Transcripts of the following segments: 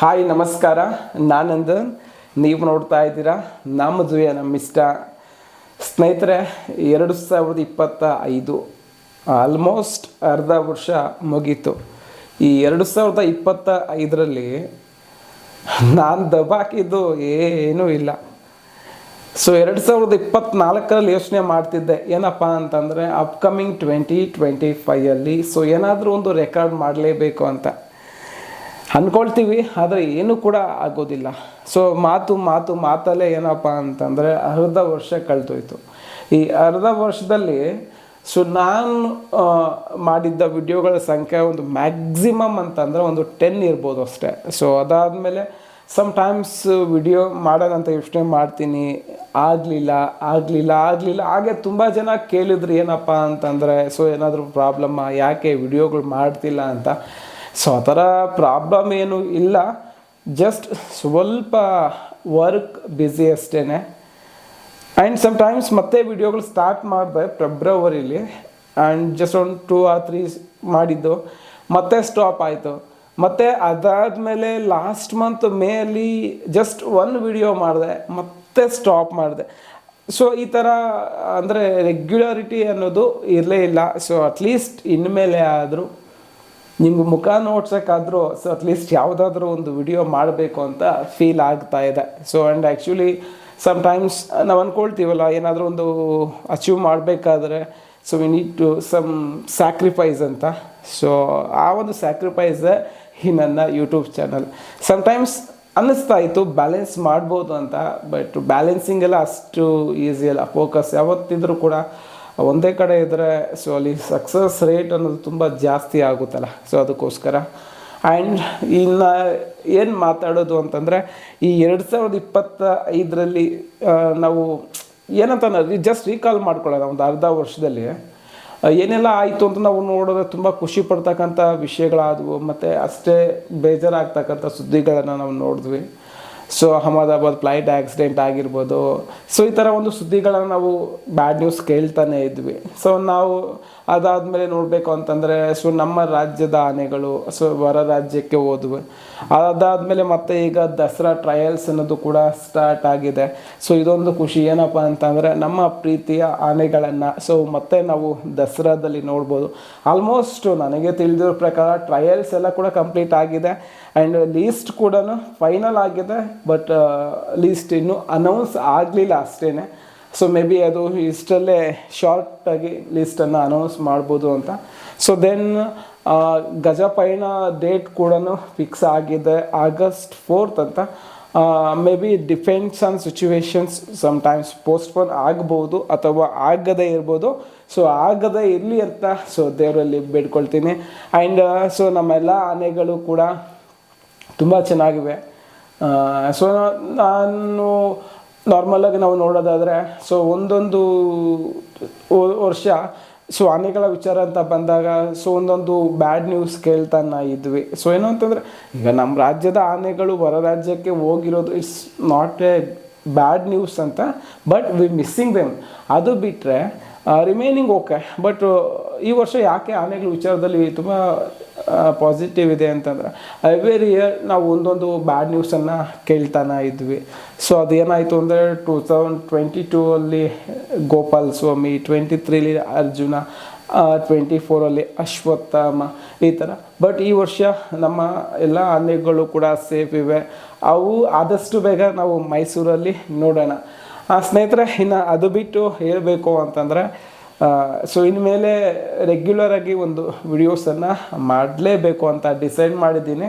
Hi, ನಮಸ್ಕಾರ. ನಾನಂದನ್ ನೀವು ನೋಡ್ತಾ ಇದ್ದೀರಾ ನಮ್ಮ ಜುಯ ನಮ್ಮ ಇಷ್ಟ. ಸ್ನೇಹಿತರೆ, ಎರಡು ಸಾವಿರದ ಇಪ್ಪತ್ತ ಐದು ಆಲ್ಮೋಸ್ಟ್ ಅರ್ಧ ವರ್ಷ ಮುಗೀತು. ಈ ಎರಡು ಸಾವಿರದ ಇಪ್ಪತ್ತ ಐದರಲ್ಲಿ ನಾನು ದಬಾಕಿದ್ದು ಏನೂ ಇಲ್ಲ. ಸೊ ಎರಡು ಸಾವಿರದ ಇಪ್ಪತ್ತ್ನಾಲ್ಕರಲ್ಲಿ ಯೋಚನೆ ಮಾಡ್ತಿದ್ದೆ, ಏನಪ್ಪ ಅಂತಂದರೆ ಅಪ್ಕಮಿಂಗ್ ಟ್ವೆಂಟಿ ಟ್ವೆಂಟಿ ಫೈಯಲ್ಲಿ ಸೊ ಏನಾದರೂ ಒಂದು ರೆಕಾರ್ಡ್ ಮಾಡಲೇಬೇಕು ಅಂತ. ಅಂದ್ಕೊಳ್ತೀವಿ ಆದರೆ ಏನೂ ಕೂಡ ಆಗೋದಿಲ್ಲ. ಸೊ ಮಾತು ಮಾತು, ಮಾತಲ್ಲೇ ಏನಪ್ಪ ಅಂತಂದರೆ ಅರ್ಧ ವರ್ಷ ಕಳೆದೋಯ್ತು. ಈ ಅರ್ಧ ವರ್ಷದಲ್ಲಿ ಸೊ ನಾನು ಮಾಡಿದ್ದ ವಿಡಿಯೋಗಳ ಸಂಖ್ಯೆ ಒಂದು ಮ್ಯಾಕ್ಸಿಮಮ್ ಅಂತಂದರೆ ಒಂದು ಟೆನ್ ಇರ್ಬೋದು ಅಷ್ಟೇ. ಸೊ ಅದಾದಮೇಲೆ ಸಮ್ಟೈಮ್ಸ್ ವಿಡಿಯೋ ಮಾಡೋಣ ಅಂತ ಯೋಚನೆ ಮಾಡ್ತೀನಿ. ಆಗಲಿಲ್ಲ ಆಗಲಿಲ್ಲ ಆಗಲಿಲ್ಲ. ಹಾಗೆ ತುಂಬ ಜನ ಕೇಳಿದ್ರು ಏನಪ್ಪ ಅಂತಂದರೆ ಸೊ ಏನಾದರೂ ಪ್ರಾಬ್ಲಮ್ಮ ಯಾಕೆ ವಿಡಿಯೋಗಳು ಮಾಡ್ತಿಲ್ಲ ಅಂತ. ಸೊ ಆ ಥರ ಪ್ರಾಬ್ಲಮ್ ಏನು ಇಲ್ಲ. ಜಸ್ಟ್ ಸ್ವಲ್ಪ ವರ್ಕ್ ಬ್ಯುಸಿ ಅಷ್ಟೇ ಆ್ಯಂಡ್ ಸಮ್ಟೈಮ್ಸ್ ಮತ್ತೆ ವಿಡಿಯೋಗಳು ಸ್ಟಾರ್ಟ್ ಮಾಡಿದೆ ಫೆಬ್ರವರಿಲಿ ಆ್ಯಂಡ್ ಜಸ್ಟ್ ಒಂದು ಟೂ ಆರ್ ತ್ರೀ ಮಾಡಿದ್ದು. ಮತ್ತೆ ಸ್ಟಾಪ್ ಆಯಿತು. ಮತ್ತು ಅದಾದಮೇಲೆ ಲಾಸ್ಟ್ ಮಂತ್ ಮೇಲಿ ಜಸ್ಟ್ ಒನ್ ವಿಡಿಯೋ ಮಾಡಿದೆ. ಮತ್ತೆ ಸ್ಟಾಪ್ ಮಾಡಿದೆ. ಸೊ ಈ ಥರ, ಅಂದರೆ ರೆಗ್ಯುಲಾರಿಟಿ ಅನ್ನೋದು ಇರಲೇ ಇಲ್ಲ. ಸೊ ಅಟ್ಲೀಸ್ಟ್ ಇನ್ಮೇಲೆ ಆದರೂ. ನಿಮ್ಗೆ ಮುಖ ನೋಡ್ಸೋಕ್ಕಾದರೂ ಸೊ ಅಟ್ಲೀಸ್ಟ್ ಯಾವುದಾದ್ರೂ ಒಂದು ವಿಡಿಯೋ ಮಾಡಬೇಕು ಅಂತ ಫೀಲ್ ಆಗ್ತಾ ಇದೆ. ಸೊ ಆ್ಯಂಡ್ ಆ್ಯಕ್ಚುಲಿ ಸಮ್ಟೈಮ್ಸ್ ನಾವು ಅಂದ್ಕೊಳ್ತೀವಲ್ಲ ಏನಾದರೂ ಒಂದು ಅಚೀವ್ ಮಾಡಬೇಕಾದ್ರೆ so we need to some sacrifice ಅಂತ. ಸೊ ಆ ಒಂದು ಸ್ಯಾಕ್ರಿಫೈಸ್ ಈ ನನ್ನ ಯೂಟ್ಯೂಬ್ ಚಾನಲ್ ಸಮ್ಟೈಮ್ಸ್ ಅನ್ನಿಸ್ತಾ ಇತ್ತು ಬ್ಯಾಲೆನ್ಸ್ ಮಾಡ್ಬೋದು ಅಂತ ಬಟ್ ಬ್ಯಾಲೆನ್ಸಿಂಗ್ ಎಲ್ಲ ಅಷ್ಟು ಈಸಿ ಅಲ್ಲ. ಫೋಕಸ್ ಯಾವತ್ತಿದ್ರೂ ಕೂಡ ಒಂದೇ ಕಡೆ ಇದ್ದರೆ ಸೊ ಅಲ್ಲಿ ಸಕ್ಸಸ್ ರೇಟ್ ಅನ್ನೋದು ತುಂಬ ಜಾಸ್ತಿ ಆಗುತ್ತಲ್ಲ. ಸೊ ಅದಕ್ಕೋಸ್ಕರ. ಆ್ಯಂಡ್ ಇನ್ನು ಏನು ಮಾತಾಡೋದು ಅಂತಂದರೆ, ಈ ಎರಡು ಸಾವಿರದ ಇಪ್ಪತ್ತ ಐದರಲ್ಲಿ ನಾವು ಏನಂತ ಜಸ್ಟ್ ರೀಕಾಲ್ ಮಾಡ್ಕೊಳ್ಳೋಣ, ಒಂದು ಅರ್ಧ ವರ್ಷದಲ್ಲಿ. ಏನೆಲ್ಲ ಆಯಿತು ಅಂತ ನಾವು ನೋಡಿದ್ರೆ ತುಂಬ ಖುಷಿ ಪಡ್ತಕ್ಕಂಥ ವಿಷಯಗಳಾದವು, ಮತ್ತು ಅಷ್ಟೇ ಬೇಜಾರಾಗ್ತಕ್ಕಂಥ ಸುದ್ದಿಗಳನ್ನು ನಾವು ನೋಡಿದ್ವಿ. ಸೊ ಅಹಮದಾಬಾದ್ ಫ್ಲೈಟ್ ಆಕ್ಸಿಡೆಂಟ್ ಆಗಿರ್ಬೋದು. ಸೊ ಈ ಥರ ಒಂದು ಸುದ್ದಿಗಳನ್ನು ನಾವು ಬ್ಯಾಡ್ ನ್ಯೂಸ್ ಕೇಳ್ತಾನೆ ಇದ್ವಿ. ಸೊ ನಾವು ಅದಾದಮೇಲೆ ನೋಡಬೇಕು ಅಂತಂದರೆ ಸೊ ನಮ್ಮ ರಾಜ್ಯದ ಆನೆಗಳು ಸೊ ಹೊರ ರಾಜ್ಯಕ್ಕೆ ಹೋದ್ವು. ಅದಾದಮೇಲೆ ಮತ್ತೆ ಈಗ ದಸರಾ ಟ್ರಯಲ್ಸ್ ಅನ್ನೋದು ಕೂಡ ಸ್ಟಾರ್ಟ್ ಆಗಿದೆ. ಸೊ ಇದೊಂದು ಖುಷಿ. ಏನಪ್ಪ ಅಂತಂದರೆ, ನಮ್ಮ ಪ್ರೀತಿಯ ಆನೆಗಳನ್ನು ಸೊ ಮತ್ತೆ ನಾವು ದಸರಾದಲ್ಲಿ ನೋಡ್ಬೋದು. ಆಲ್ಮೋಸ್ಟ್ ನನಗೆ ತಿಳಿದಿರೋ ಪ್ರಕಾರ ಟ್ರಯಲ್ಸ್ ಎಲ್ಲ ಕೂಡ ಕಂಪ್ಲೀಟ್ ಆಗಿದೆ. ಆ್ಯಂಡ್ ಲೀಸ್ಟ್ ಕೂಡ ಫೈನಲ್ ಆಗಿದೆ. ಬಟ್ ಲೀಸ್ಟ್ ಇನ್ನೂ ಅನೌನ್ಸ್ ಆಗಲಿಲ್ಲ ಅಷ್ಟೇ ಸೊ ಮೇ ಬಿ ಅದು ಇಷ್ಟಲ್ಲೇ ಶಾರ್ಟಾಗಿ ಲೀಸ್ಟನ್ನು ಅನೌನ್ಸ್ ಮಾಡ್ಬೋದು ಅಂತ. ಸೊ ದೆನ್ ಗಜಪಯಣ ಡೇಟ್ ಕೂಡ ಫಿಕ್ಸ್ ಆಗಿದೆ ಆಗಸ್ಟ್ ಫೋರ್ತ್ ಅಂತ. May be depends on situations sometimes postpone ಆಗ್ಬೋದು ಅಥವಾ ಆಗದೇ ಇರ್ಬೋದು. ಸೊ ಆಗದೇ ಇರಲಿ ಅಂತ ಸೊ ದೇವರಲ್ಲಿ ಬೇಡ್ಕೊಳ್ತೀನಿ. ಆ್ಯಂಡ್ ಸೊ ನಮ್ಮೆಲ್ಲ ಆನೆಗಳು ಕೂಡ ತುಂಬ ಚೆನ್ನಾಗಿವೆ. ಸೊ ನಾನು ನಾರ್ಮಲಾಗಿ ನಾವು ನೋಡೋದಾದರೆ ಸೊ ಒಂದೊಂದು ವರ್ಷ ಸೊ ಆನೆಗಳ ವಿಚಾರ ಅಂತ ಬಂದಾಗ ಸೊ ಒಂದೊಂದು ಬ್ಯಾಡ್ ನ್ಯೂಸ್ ಕೇಳ್ತಾನೆ ಇದ್ವಿ. ಸೊ ಏನು ಅಂತಂದರೆ, ಈಗ ನಮ್ಮ ರಾಜ್ಯದ ಆನೆಗಳು ಹೊರ ರಾಜ್ಯಕ್ಕೆ ಹೋಗಿರೋದು it's not a bad news ಅಂತ ಬಟ್ ವಿ ಮಿಸ್ಸಿಂಗ್ ದೆಮ್ ಅದು ಬಿಟ್ಟರೆ ರಿಮೈನಿಂಗ್ ಓಕೆ ಬಟ್ ಈ ವರ್ಷ ಯಾಕೆ ಆನೆಗಳ ವಿಚಾರದಲ್ಲಿ ತುಂಬ ಪಾಸಿಟಿವ್ ಇದೆ ಅಂತಂದ್ರೆ ಎವ್ರಿ ಇಯರ್ ನಾವು ಒಂದೊಂದು ಬ್ಯಾಡ್ ನ್ಯೂಸನ್ನು ಕೇಳ್ತಾನೆ ಇದ್ವಿ. ಸೊ ಅದೇನಾಯಿತು ಅಂದರೆ ಟೂ ತೌಸಂಡ್ ಟ್ವೆಂಟಿ ಟೂ ಅಲ್ಲಿ ಗೋಪಾಲ್ ಸ್ವಾಮಿ ಟ್ವೆಂಟಿ ತ್ರೀಲಿ ಅರ್ಜುನ ಟ್ವೆಂಟಿ ಫೋರಲ್ಲಿ ಅಶ್ವತ್ಥಾಮ, ಈ ಥರ. ಬಟ್ ಈ ವರ್ಷ ನಮ್ಮ ಎಲ್ಲ ಆನೆಗಳು ಕೂಡ ಸೇಫ್ ಇವೆ. ಅವು ಆದಷ್ಟು ಬೇಗ ನಾವು ಮೈಸೂರಲ್ಲಿ ನೋಡೋಣ. ಸ್ನೇಹಿತರೆ, ಇನ್ನು ಅದು ಬಿಟ್ಟು ಹೇಳಬೇಕು ಅಂತಂದರೆ ಸೊ ಇನ್ಮೇಲೆ ರೆಗ್ಯುಲರ್ ಆಗಿ ಒಂದು ವಿಡಿಯೋಸನ್ನು ಮಾಡಲೇಬೇಕು ಅಂತ ಡಿಸೈಡ್ ಮಾಡಿದ್ದೀನಿ.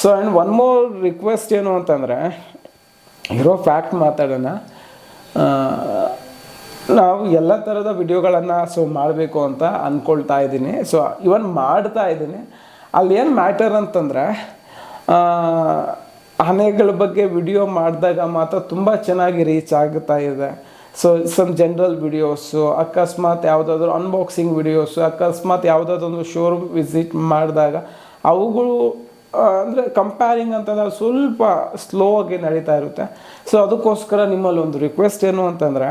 So and one more request ಏನು ಅಂತಂದರೆ, ಇರೋ ಫ್ಯಾಕ್ಟ್ ಮಾತಾಡೋಣ. ನಾವು ಎಲ್ಲ ಥರದ ವಿಡಿಯೋಗಳನ್ನು ಸೊ ಮಾಡಬೇಕು ಅಂತ ಅಂದ್ಕೊಳ್ತಾ ಇದ್ದೀನಿ. ಸೊ ಇವನ್ ಮಾಡ್ತಾ ಇದ್ದೀನಿ. ಅಲ್ಲಿ ಏನು ಮ್ಯಾಟರ್ ಅಂತಂದರೆ ಆನೆಗಳ ಬಗ್ಗೆ ವಿಡಿಯೋ ಮಾಡಿದಾಗ ಮಾತ್ರ ತುಂಬ ಚೆನ್ನಾಗಿ ರೀಚ್ ಆಗ್ತಾ ಇದೆ. ಸೊ ಸಮ್ ಜನರಲ್ ವಿಡಿಯೋಸು ಅಕಸ್ಮಾತ್ ಯಾವುದಾದ್ರೂ ಅನ್ಬಾಕ್ಸಿಂಗ್ ವಿಡಿಯೋಸು ಅಕಸ್ಮಾತ್ ಯಾವುದಾದ್ರೊಂದು ಶೋರೂಮ್ ವಿಸಿಟ್ ಮಾಡಿದಾಗ ಅವುಗಳು ಅಂದರೆ ಕಂಪ್ಯಾರಿಂಗ್ ಅಂತಂದ್ರೆ ಸ್ವಲ್ಪ ಸ್ಲೋ ಆಗಿ ನಡೀತಾ ಇರುತ್ತೆ. ಸೊ ಅದಕ್ಕೋಸ್ಕರ ನಿಮ್ಮಲ್ಲಿ ಒಂದು ರಿಕ್ವೆಸ್ಟ್ ಏನು ಅಂತಂದರೆ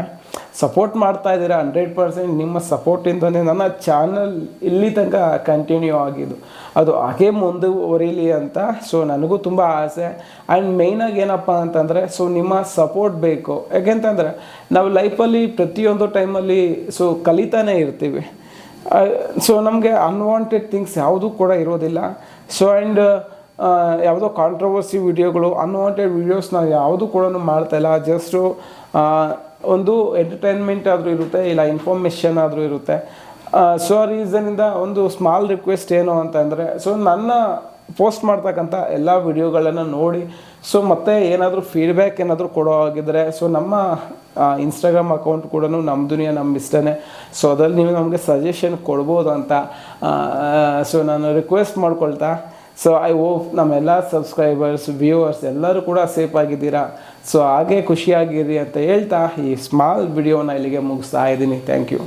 ಸಪೋರ್ಟ್ ಮಾಡ್ತಾ ಇದ್ದೀರಾ ಹಂಡ್ರೆಡ್ ಪರ್ಸೆಂಟ್ ನಿಮ್ಮ ಸಪೋರ್ಟಿಂದನೇ ನನ್ನ ಚಾನಲ್ ಇಲ್ಲಿ ತನಕ ಕಂಟಿನ್ಯೂ ಆಗಿದ್ದು. ಅದು ಹಾಗೆ ಮುಂದುವರಿಲಿ ಅಂತ ಸೊ ನನಗೂ ತುಂಬ ಆಸೆ. ಆ್ಯಂಡ್ ಮೇಯ್ನಾಗಿ ಏನಪ್ಪ ಅಂತಂದರೆ ಸೊ ನಿಮ್ಮ ಸಪೋರ್ಟ್ ಬೇಕು. ಯಾಕೆಂತಂದರೆ ನಾವು ಲೈಫಲ್ಲಿ ಪ್ರತಿಯೊಂದು ಟೈಮಲ್ಲಿ ಸೊ ಕಲಿತಾನೆ ಇರ್ತೀವಿ. ಸೊ ನಮಗೆ ಅನ್ವಾಂಟೆಡ್ ಥಿಂಗ್ಸ್ ಯಾವುದೂ ಕೂಡ ಇರೋದಿಲ್ಲ. ಸೊ ಆ್ಯಂಡ್ ಯಾವುದೋ ಕಾಂಟ್ರವರ್ಸಿ ವಿಡಿಯೋಗಳು ಅನ್ವಾಂಟೆಡ್ ವಿಡಿಯೋಸ್ ನಾವು ಯಾವುದೂ ಕೂಡ ಮಾಡ್ತಾಯಿಲ್ಲ ಜಸ್ಟು ಒಂದು ಎಂಟರ್ಟೈನ್ಮೆಂಟ್ ಆದರೂ ಇರುತ್ತೆ, ಇಲ್ಲ ಇನ್ಫಾರ್ಮೇಷನ್ ಆದರೂ ಇರುತ್ತೆ. ಸೊ ಆ ರೀಸನಿಂದ ಒಂದು ಸ್ಮಾಲ್ ರಿಕ್ವೆಸ್ಟ್ ಏನು ಅಂತಂದರೆ ಸೊ ನನ್ನ ಪೋಸ್ಟ್ ಮಾಡ್ತಕ್ಕಂಥ ಎಲ್ಲ ವಿಡಿಯೋಗಳನ್ನು ನೋಡಿ ಸೊ ಮತ್ತೆ ಏನಾದರೂ ಫೀಡ್ಬ್ಯಾಕ್ ಏನಾದರೂ ಕೊಡೋ ಆಗಿದ್ದರೆ ಸೊ ನಮ್ಮ ಇನ್ಸ್ಟಾಗ್ರಾಮ್ ಅಕೌಂಟ್ ಕೂಡ ನಮ್ಮ ದುನಿಯಾ ನಮ್ಮ ಇಷ್ಟನೇ. ಸೊ ಅದರಲ್ಲಿ ನೀವು ನಮಗೆ ಸಜೆಷನ್ ಕೊಡ್ಬೋದು ಅಂತ ಸೊ ನಾನು ರಿಕ್ವೆಸ್ಟ್ ಮಾಡ್ಕೊಳ್ತಾ ಸೊ ಐ ಹೋಪ್ ನಮ್ಮೆಲ್ಲ ಸಬ್ಸ್ಕ್ರೈಬರ್ಸ್ ವ್ಯೂವರ್ಸ್ ಎಲ್ಲರೂ ಕೂಡ ಸೇಫ್ ಆಗಿದ್ದೀರಾ? ಸೊ ಹಾಗೆ ಖುಷಿಯಾಗಿರಿ ಅಂತ ಹೇಳ್ತಾ ಈ ಸ್ಮಾಲ್ ವಿಡಿಯೋನ ಇಲ್ಲಿಗೆ ಮುಗಿಸ್ತಾ ಇದ್ದೀನಿ. Thank you